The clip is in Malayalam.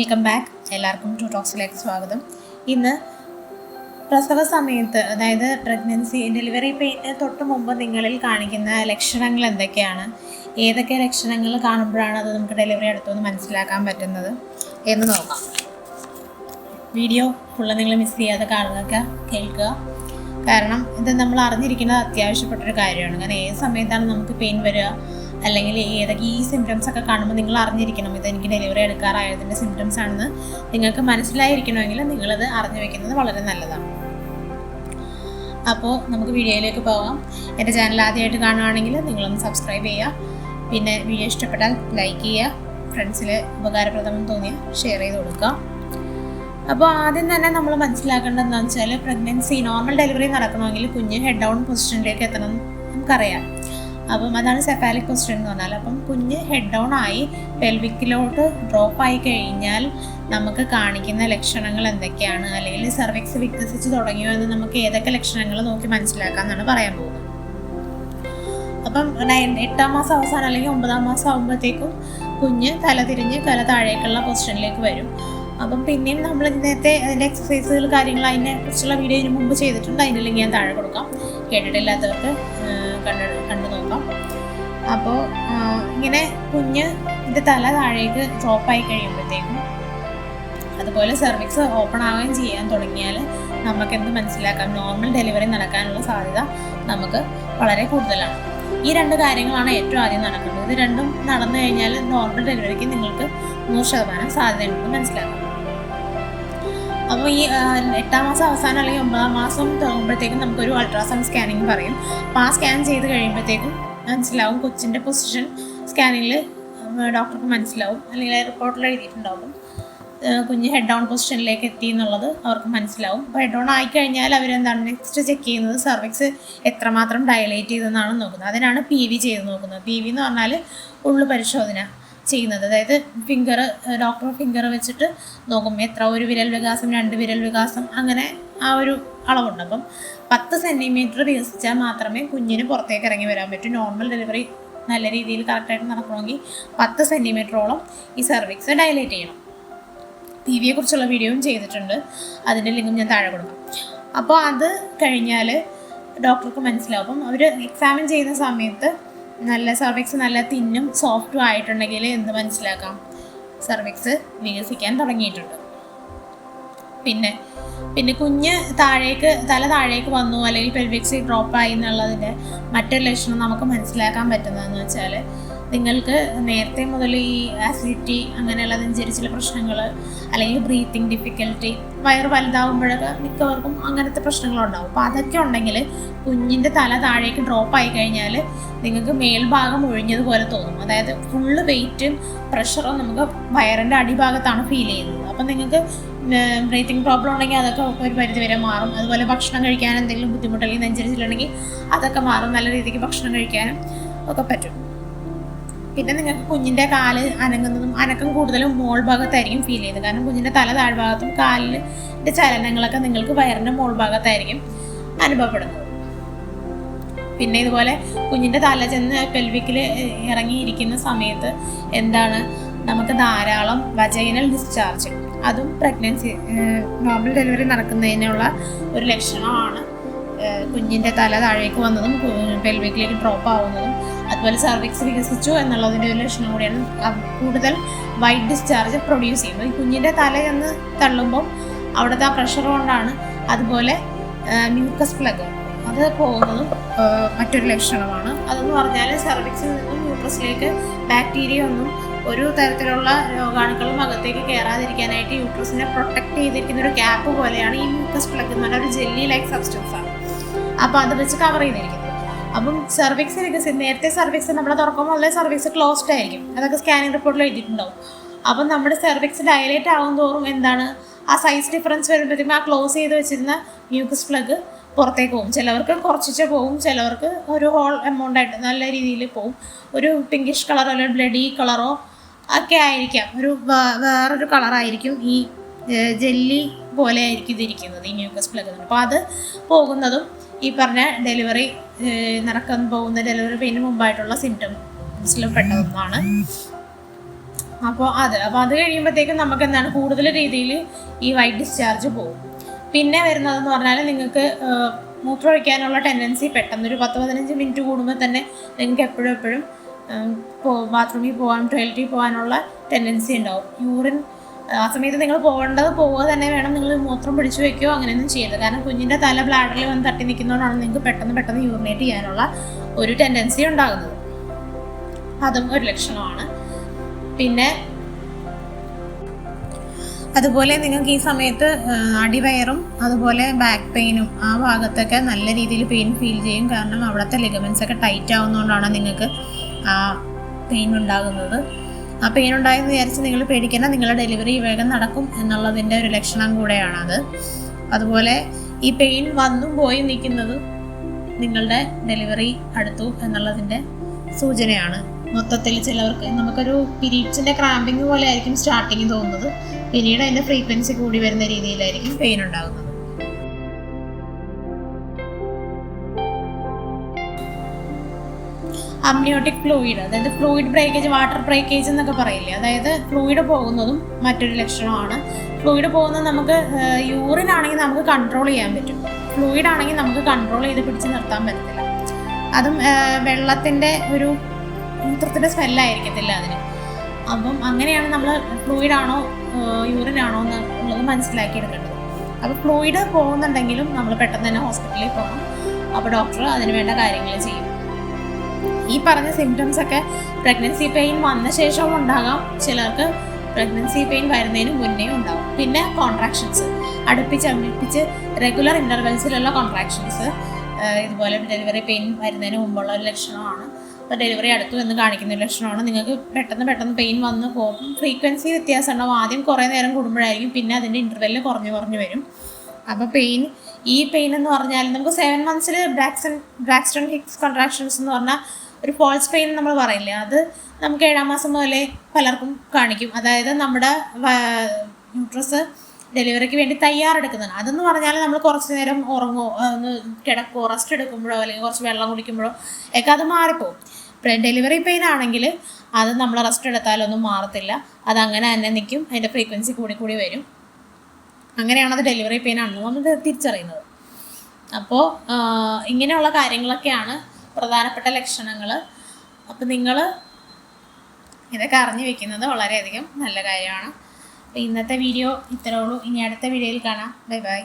Welcome back. എല്ലാവർക്കും ടു ടോക്സിലേക്ക് സ്വാഗതം. ഇന്ന് പ്രസവ സമയത്ത് അതായത് പ്രഗ്നൻസി ഡെലിവറി പെയിന് തൊട്ട് മുമ്പ് നിങ്ങളിൽ കാണിക്കുന്ന ലക്ഷണങ്ങൾ എന്തൊക്കെയാണ്? ഏതൊക്കെ ലക്ഷണങ്ങൾ കാണുമ്പോഴാണ് അത് നമുക്ക് ഡെലിവറി അടുത്തുനിന്ന് മനസ്സിലാക്കാൻ പറ്റുന്നത് എന്ന് നോക്കാം. വീഡിയോ ഫുള്ള് നിങ്ങൾ മിസ് ചെയ്യാതെ കാണുക കേൾക്കുക. കാരണം ഇത് നമ്മൾ അറിഞ്ഞിരിക്കുന്നത് അത്യാവശ്യപ്പെട്ടൊരു കാര്യമാണ്. കാരണം ഏത് സമയത്താണ് നമുക്ക് പെയിൻ വരിക? അല്ലെങ്കിൽ ഏതൊക്കെ ഈ സിംറ്റംസ് ഒക്കെ കാണുമ്പോൾ നിങ്ങൾ അറിഞ്ഞിരിക്കണം. ഇത് എനിക്ക് ഡെലിവറി എടുക്കാറായതിന്റെ സിംറ്റംസ് ആണെന്ന് നിങ്ങൾക്ക് മനസ്സിലായിരിക്കണമെങ്കിൽ നിങ്ങളത് അറിഞ്ഞു വെക്കുന്നത് വളരെ നല്ലതാണ്. അപ്പോൾ നമുക്ക് വീഡിയോയിലേക്ക് പോകാം. എന്റെ ചാനൽ ആദ്യമായിട്ട് കാണുകയാണെങ്കിൽ നിങ്ങളൊന്ന് സബ്സ്ക്രൈബ് ചെയ്യുക. പിന്നെ വീഡിയോ ഇഷ്ടപ്പെട്ടാൽ ലൈക്ക് ചെയ്യുക. ഫ്രണ്ട്സിൽ ഉപകാരപ്രദമെന്ന് തോന്നിയാൽ ഷെയർ ചെയ്ത് കൊടുക്കുക. അപ്പോൾ ആദ്യം തന്നെ നമ്മൾ മനസ്സിലാക്കേണ്ടത് എന്താണെന്ന് വെച്ചാൽ പ്രഗ്നൻസി നോർമൽ ഡെലിവറി നടക്കണമെങ്കിൽ കുഞ്ഞ് ഹെഡ് ഡൗൺ പൊസിഷനിലേക്ക് എത്തണം നമുക്കറിയാം. അപ്പം അതാണ് സെഫാലിക് ക്വസ്റ്റ്യൻ എന്ന് പറഞ്ഞാൽ അപ്പം കുഞ്ഞ് ഹെഡ് ഡൗൺ ആയി പെൽവിക്കിലോട്ട് ഡ്രോപ്പ് ആയി കഴിഞ്ഞാൽ നമുക്ക് കാണിക്കുന്ന ലക്ഷണങ്ങൾ എന്തൊക്കെയാണ്? അല്ലെങ്കിൽ സർവിക്സ് വികസിച്ച് തുടങ്ങിയോ എന്ന് നമുക്ക് ഏതൊക്കെ ലക്ഷണങ്ങൾ നോക്കി മനസ്സിലാക്കാമെന്നാണ് പറയാൻ പോകുന്നത്. അപ്പം നയൻ എട്ടാം മാസം അവസാനം അല്ലെങ്കിൽ ഒമ്പതാം മാസം ആകുമ്പോഴത്തേക്കും കുഞ്ഞ് തല തിരിഞ്ഞ് തല താഴേക്കുള്ള പൊസിഷനിലേക്ക് വരും. അപ്പം പിന്നെയും നമ്മൾ നേരത്തെ അതിന്റെ എക്സസൈസുകൾ കാര്യങ്ങൾ അതിനെ കുറിച്ചുള്ള വീഡിയോ ഇതിന് മുമ്പ് ചെയ്തിട്ടുണ്ട്. അതിന്റെ ലിങ്ക് ഞാൻ താഴെ കൊടുക്കാം. കേട്ടിട്ടില്ലാത്തവർക്ക് കണ്ടു കണ്ടു നോക്കാം. അപ്പോൾ ഇങ്ങനെ കുഞ്ഞ് ഇത് തല താഴേക്ക് ഡ്രോപ്പായി കഴിയുമ്പോഴത്തേക്കും അതുപോലെ സെർവിക്സ് ഓപ്പൺ ആവുകയും ചെയ്യാൻ തുടങ്ങിയാൽ നമുക്ക് എന്ത് മനസ്സിലാക്കാം? നോർമൽ ഡെലിവറി നടക്കാനുള്ള സാധ്യത നമുക്ക് വളരെ കൂടുതലാണ്. ഈ രണ്ട് കാര്യങ്ങളാണ് ഏറ്റവും ആദ്യം നടക്കുന്നത് ഇത് രണ്ടും നടന്നു കഴിഞ്ഞാൽ നോർമൽ ഡെലിവറിക്ക് നിങ്ങൾക്ക് നൂറ് ശതമാനം സാധ്യതയുണ്ടെന്ന് മനസ്സിലാക്കാം. അപ്പോൾ ഈ എട്ടാം മാസം അവസാനം അല്ലെങ്കിൽ ഒമ്പതാം മാസം തുടങ്ങുമ്പോഴത്തേക്കും നമുക്കൊരു അൾട്രാസൗണ്ട് സ്കാനിങ് പറയും. അപ്പോൾ ആ സ്കാൻ ചെയ്ത് കഴിയുമ്പോഴത്തേക്കും മനസ്സിലാവും കൊച്ചിന്റെ പൊസിഷൻ സ്കാനിങ്ങിൽ ഡോക്ടർക്ക് മനസ്സിലാവും. അല്ലെങ്കിൽ റിപ്പോർട്ടിൽ എഴുതിയിട്ടുണ്ടാവും. കുഞ്ഞ് ഹെഡ് ഡൗൺ പൊസിഷനിലേക്ക് എത്തി എന്നുള്ളത് അവർക്ക് മനസ്സിലാവും. അപ്പോൾ ഹെഡ് ഡൗൺ ആയിക്കഴിഞ്ഞാൽ അവരെന്താണ് നെക്സ്റ്റ് ചെക്ക് ചെയ്യുന്നത്? സർവിക്സ് എത്രമാത്രം ഡയലേറ്റ് ചെയ്തെന്നാണ് നോക്കുന്നത്. അതിനാണ് പി വി ചെയ്ത് നോക്കുന്നത്. പി വി എന്ന് പറഞ്ഞാൽ ഉള്ളു പരിശോധന. ചെയ്യുന്നത്. അതായത് ഫിംഗർ ഡോക്ടർ ഫിംഗർ വെച്ചിട്ട് നോക്കും എത്ര ഒരു വിരൽ വികാസം രണ്ട് വിരൽ വികാസം അങ്ങനെ ആ ഒരു അളവുണ്ട്. അപ്പം പത്ത് സെന്റിമീറ്റർ വികസിച്ചാൽ മാത്രമേ കുഞ്ഞിന് പുറത്തേക്ക് ഇറങ്ങി വരാൻ പറ്റൂ. നോർമൽ ഡെലിവറി നല്ല രീതിയിൽ കറക്റ്റായിട്ട് നടക്കണമെങ്കിൽ പത്ത് സെന്റിമീറ്ററോളം ഈ സർവിക്സ് ഡയലേറ്റ് ചെയ്യണം. ടി വിയെ കുറിച്ചുള്ള വീഡിയോയും ചെയ്തിട്ടുണ്ട്. അതിന്റെ ലിങ്കും ഞാൻ താഴെ കൊടുക്കാം. അപ്പോൾ അത് കഴിഞ്ഞാൽ ഡോക്ടർക്ക് മനസ്സിലാവും. അവർ എക്സാമിൻ ചെയ്യുന്ന സമയത്ത് നല്ല സർവിക്സ് നല്ല തിന്നും സോഫ്റ്റും ആയിട്ടുണ്ടെങ്കിൽ എന്ത് മനസ്സിലാക്കാം? സർവിക്സ് വികസിക്കാൻ തുടങ്ങിയിട്ടുണ്ട്. പിന്നെ പിന്നെ കുഞ്ഞ് താഴേക്ക് തല താഴേക്ക് വന്നു അല്ലെങ്കിൽ പെൽവിക്സ് ഡ്രോപ്പ് ആയി എന്നുള്ളതിന്റെ മറ്റൊരു ലക്ഷണം നമുക്ക് മനസ്സിലാക്കാൻ പറ്റുന്നതെന്ന് വെച്ചാൽ നിങ്ങൾക്ക് നേരത്തെ മുതൽ ഈ ആസിഡിറ്റി അങ്ങനെയുള്ള നെഞ്ചരിച്ചിലെ പ്രശ്നങ്ങൾ അല്ലെങ്കിൽ ബ്രീത്തിങ് ഡിഫിക്കൽറ്റി വയർ വലുതാവുമ്പോഴൊക്കെ മിക്കവർക്കും അങ്ങനത്തെ പ്രശ്നങ്ങളുണ്ടാവും. അപ്പോൾ അതൊക്കെ ഉണ്ടെങ്കിൽ കുഞ്ഞിന്റെ തല താഴേക്ക് ഡ്രോപ്പ് ആയി കഴിഞ്ഞാൽ നിങ്ങൾക്ക് മേൽഭാഗം ഒഴിഞ്ഞതുപോലെ തോന്നും. അതായത് ഫുള്ള് വെയിറ്റും പ്രഷറും നമുക്ക് വയറിന്റെ അടിഭാഗത്താണ് ഫീൽ ചെയ്യുന്നത്. അപ്പം നിങ്ങൾക്ക് ബ്രീത്തിങ് പ്രോബ്ലം ഉണ്ടെങ്കിൽ അതൊക്കെ ഒരു പരിധി വരെ മാറും. അതുപോലെ ഭക്ഷണം കഴിക്കാൻ എന്തെങ്കിലും ബുദ്ധിമുട്ടല്ലെങ്കിൽ നെഞ്ചരിച്ചിട്ടുണ്ടെങ്കിൽ അതൊക്കെ മാറും. നല്ല രീതിക്ക് ഭക്ഷണം കഴിക്കാനും ഒക്കെ പറ്റും. പിന്നെ നിങ്ങൾക്ക് കുഞ്ഞിന്റെ കാൽ അനങ്ങുന്നതും അനക്കം കൂടുതലും മോൾ ഭാഗത്തായിരിക്കും ഫീൽ ചെയ്തത് കാരണം കുഞ്ഞിന്റെ തല താഴ്ഭാഗത്തും കാലിന്റെ ചലനങ്ങളൊക്കെ നിങ്ങൾക്ക് വയറിന്റെ മോൾ ഭാഗത്തായിരിക്കും അനുഭവപ്പെടുന്നത്. പിന്നെ ഇതുപോലെ കുഞ്ഞിന്റെ തല ചെന്ന് പെൽവിക്കിൽ ഇറങ്ങിയിരിക്കുന്ന സമയത്ത് എന്താണ്? നമുക്ക് ധാരാളം വജൈനൽ ഡിസ്ചാർജ് അതും പ്രഗ്നൻസി നോർമൽ ഡെലിവറി നടക്കുന്നതിനുള്ള ഒരു ലക്ഷണമാണ്. കുഞ്ഞിന്റെ തല താഴേക്ക് വന്നതും പെൽവിക്കിലേക്ക് ഡ്രോപ്പ് ആവുന്നതും അതുപോലെ സർവിക്സ് വികസിച്ചു എന്നുള്ളതിന്റെ ഒരു ലക്ഷണം കൂടിയാണ് കൂടുതൽ വൈറ്റ് ഡിസ്ചാർജ് പ്രൊഡ്യൂസ് ചെയ്യുന്നത്. ഈ കുഞ്ഞിന്റെ തല ചെന്ന് തള്ളുമ്പോൾ അവിടുത്തെ ആ പ്രഷർ കൊണ്ടാണ് അതുപോലെ മ്യൂക്കസ് പ്ലഗ് അത് പോകുന്നതും മറ്റൊരു ലക്ഷണമാണ്. അതെന്ന് പറഞ്ഞാൽ സർവിക്സിൽ നിന്നും യൂട്രസിലേക്ക് ബാക്ടീരിയ ഒന്നും ഒരു തരത്തിലുള്ള രോഗാണുക്കളും അകത്തേക്ക് കയറാതിരിക്കാനായിട്ട് യൂട്രസിനെ പ്രൊട്ടക്ട് ചെയ്തിരിക്കുന്ന ഒരു ഗ്യാപ്പ് പോലെയാണ് ഈ മ്യൂക്കസ് പ്ലഗ് എന്ന് പറഞ്ഞാൽ ഒരു ജെല്ലി ലൈക്ക് സബ്സ്റ്റൻസ് ആണ്. അപ്പോൾ അത് വെച്ച് കവർ ചെയ്തിരിക്കുന്നത്. അപ്പം സർവീസ് നേരത്തെ സർവീസ് നമ്മൾ തുറക്കുമ്പോൾ സർവീസ് ക്ലോസ്ഡ് ആയിരിക്കും. അതൊക്കെ സ്കാനിങ് റിപ്പോർട്ടിൽ എഴുതിയിട്ടുണ്ടാവും. അപ്പം നമ്മുടെ സെർവിക്സ് ഡയലേറ്റ് ആകും തോറും എന്താണ്? ആ സൈസ് ഡിഫറൻസ് വരുമ്പോഴത്തേക്കും ആ ക്ലോസ് ചെയ്ത് വെച്ചിരുന്ന മ്യൂക്കസ് പ്ലഗ് പുറത്തേക്ക് പോകും. ചിലവർക്ക് കുറച്ചിച്ച് പോകും ചിലവർക്ക് ഒരു ഹോൾ എമൗണ്ട് ആയിട്ട് നല്ല രീതിയിൽ പോകും ഒരു പിങ്കിഷ് കളറോ അല്ലെങ്കിൽ ബ്ലഡി കളറോ ഒക്കെ ആയിരിക്കാം. ഒരു വേറൊരു കളറായിരിക്കും ഈ ജെല്ലി പോലെ ആയിരിക്കും ഇതിരിക്കുന്നത് ഈ മ്യൂക്കസ് പ്ലഗ് അപ്പോൾ അത് പോകുന്നതും ഈ പറഞ്ഞ ഡെലിവറി നടക്കാൻ പോകുന്ന ഡെലിവറി പെയിന് മുമ്പായിട്ടുള്ള സിംറ്റംസിൽ പെട്ടതൊന്നാണ് അപ്പോൾ അത് അപ്പോൾ അത് കഴിയുമ്പോഴത്തേക്കും നമുക്ക് എന്താണ് കൂടുതൽ രീതിയിൽ ഈ വൈറ്റ് ഡിസ്ചാർജ് പോകും. പിന്നെ വരുന്നതെന്ന് പറഞ്ഞാൽ നിങ്ങൾക്ക് മൂത്രമൊഴിക്കാനുള്ള ടെൻഡൻസി പെട്ടെന്ന് ഒരു പത്ത് പതിനഞ്ച് മിനിറ്റ് കൂടുമ്പോൾ തന്നെ നിങ്ങൾക്ക് എപ്പോഴും എപ്പോഴും ബാത്റൂമിൽ പോകാൻ ടോയ്ലറ്റിൽ പോകാനുള്ള ടെൻഡൻസി ഉണ്ടാവും. യൂറിൻ ആ സമയത്ത് നിങ്ങൾ പോകേണ്ടത് പോവുക തന്നെ വേണം. നിങ്ങൾ മൂത്രം പിടിച്ചു വെക്കുകയോ അങ്ങനെയൊന്നും ചെയ്യരുത്. കാരണം കുഞ്ഞിന്റെ തല ബ്ലാഡറിൽ വന്ന് തട്ടി നിൽക്കുന്നതുകൊണ്ടാണ് നിങ്ങൾക്ക് പെട്ടെന്ന് പെട്ടെന്ന് യൂറിനേറ്റ് ചെയ്യാനുള്ള ഒരു ടെൻഡൻസി ഉണ്ടാകുന്നത്. അതും ഒരു ലക്ഷണമാണ്. പിന്നെ അതുപോലെ നിങ്ങൾക്ക് ഈ സമയത്ത് അടിവയറും അതുപോലെ ബാക്ക് പെയിനും ആ ഭാഗത്തൊക്കെ നല്ല രീതിയിൽ പെയിൻ ഫീൽ ചെയ്യും. കാരണം അവിടുത്തെ ലിഗമെൻസ് ഒക്കെ ടൈറ്റ് ആവുന്നതുകൊണ്ടാണ് നിങ്ങൾക്ക് ആ പെയിൻ ഉണ്ടാകുന്നത്. ആ പെയിൻ ഉണ്ടായെന്ന് വിചാരിച്ച് നിങ്ങൾ പേടിക്കേണ്ട നിങ്ങളുടെ ഡെലിവറി വേഗം നടക്കും എന്നുള്ളതിന്റെ ഒരു ലക്ഷണം കൂടെയാണത്. അതുപോലെ ഈ പെയിൻ വന്നും പോയി നിൽക്കുന്നത് നിങ്ങളുടെ ഡെലിവറി അടുത്തു എന്നുള്ളതിന്റെ സൂചനയാണ്. മൊത്തത്തിൽ ചിലവർക്ക് നമുക്കൊരു പീരീഡ്സിന്റെ ക്രാമ്പിങ് പോലെ ആയിരിക്കും സ്റ്റാർട്ടിങ് തോന്നുന്നത്. പിന്നീട് അതിന്റെ ഫ്രീക്വൻസി കൂടി വരുന്ന രീതിയിലായിരിക്കും പെയിൻ ഉണ്ടാകുന്നത്. അമ്നിയോട്ടിക് ഫ്ലൂയിഡ് അതായത് ഫ്ലൂയിഡ് ബ്രേക്കേജ് വാട്ടർ ബ്രേക്കേജ് എന്നൊക്കെ പറയില്ലേ? അതായത് ഫ്ലൂയിഡ് പോകുന്നതും മറ്റൊരു ലക്ഷണമാണ്. ഫ്ലൂയിഡ് പോകുന്നത് നമുക്ക് യൂറിൻ ആണെങ്കിൽ നമുക്ക് കൺട്രോൾ ചെയ്യാൻ പറ്റും. ഫ്ലൂയിഡ് ആണെങ്കിൽ നമുക്ക് കൺട്രോൾ ചെയ്ത് പിടിച്ച് നിർത്താൻ പറ്റത്തില്ല. അതും വെള്ളത്തിന്റെ ഒരു മൂത്രത്തിന്റെ സ്മെല്ലായിരിക്കത്തില്ല അതിന്. അപ്പം അങ്ങനെയാണ് നമ്മൾ ഫ്ലൂയിഡ് ആണോ യൂറിൻ ആണോ എന്നുള്ളത് മനസ്സിലാക്കി എടുക്കേണ്ടത് അപ്പോൾ ഫ്ലൂയിഡ് പോകുന്നുണ്ടെങ്കിലും നമ്മൾ പെട്ടെന്ന് തന്നെ ഹോസ്പിറ്റലിൽ പോകണം. അപ്പോൾ ഡോക്ടർ അതിന് വേണ്ട കാര്യങ്ങൾ ചെയ്യും. ഈ പറഞ്ഞ സിംറ്റംസ് ഒക്കെ പ്രഗ്നൻസി പെയിൻ വന്ന ശേഷവും ഉണ്ടാകാം. ചിലർക്ക് പ്രഗ്നൻസി പെയിൻ വരുന്നതിന് മുന്നേ ഉണ്ടാകും പിന്നെ കോൺട്രാക്ഷൻസ് അടുപ്പിച്ച് അടുപ്പിച്ച് റെഗുലർ ഇന്റർവെൽസിലുള്ള കോൺട്രാക്ഷൻസ് ഇതുപോലെ ഡെലിവറി പെയിൻ വരുന്നതിന് മുമ്പുള്ള ഒരു ലക്ഷണമാണ്. അപ്പോൾ ഡെലിവറി അടുത്തു എന്ന് കാണിക്കുന്ന ഒരു ലക്ഷണമാണ്. നിങ്ങൾക്ക് പെട്ടെന്ന് പെട്ടെന്ന് പെയിൻ വന്ന് പോകും. ഫ്രീക്വൻസി വ്യത്യാസം ഉണ്ടാവും ആദ്യം കുറേ നേരം കൂടുമ്പോഴായിരിക്കും പിന്നെ അതിന്റെ ഇന്റർവെല്ലിൽ കുറഞ്ഞു കുറഞ്ഞു വരും. അപ്പോൾ പെയിൻ ഈ പെയിൻ എന്ന് പറഞ്ഞാൽ നമുക്ക് സെവൻ മന്ത്സിൽ ബ്രാക്സൺ ബ്രാക്സ്റ്റൺ ഹിക്സ് കോൺട്രാക്ഷൻസ് എന്ന് പറഞ്ഞാൽ ഒരു ഫോൾസ് പെയിൻ നമ്മൾ പറയില്ലേ അത് നമുക്ക് ഏഴാം മാസം മുതലേ പലർക്കും കാണിക്കും. അതായത് നമ്മുടെ ന്യൂട്രസ് ഡെലിവറിക്ക് വേണ്ടി തയ്യാറെടുക്കുന്നതാണ് അതെന്ന് പറഞ്ഞാൽ നമ്മൾ കുറച്ച് നേരം ഉറങ്ങോ ഒന്ന് കിടക്കോ റെസ്റ്റ് എടുക്കുമ്പോഴോ അല്ലെങ്കിൽ കുറച്ച് വെള്ളം കുടിക്കുമ്പോഴോ ഒക്കെ അത് മാറിപ്പോവും. ഡെലിവറി പെയിൻ ആണെങ്കിൽ അത് നമ്മൾ റെസ്റ്റ് എടുത്താലൊന്നും മാറത്തില്ല. അത് അങ്ങനെ തന്നെ നിൽക്കും അതിന്റെ ഫ്രീക്വൻസി കൂടി കൂടി വരും. അങ്ങനെയാണ് അത് ഡെലിവറി പെയിൻ ആണെന്ന് നമ്മൾ തിരിച്ചറിയുന്നത്. അപ്പോൾ ഇങ്ങനെയുള്ള കാര്യങ്ങളൊക്കെയാണ് പ്രധാനപ്പെട്ട ലക്ഷണങ്ങൾ അപ്പോൾ നിങ്ങൾ ഇതൊക്കെ അറിഞ്ഞു വെക്കുന്നത് വളരെയധികം നല്ല കാര്യമാണ്. അപ്പോൾ ഇന്നത്തെ വീഡിയോ ഇത്രേ ഉള്ളൂ. ഇനി അടുത്ത വീഡിയോയിൽ കാണാം. Bye bye.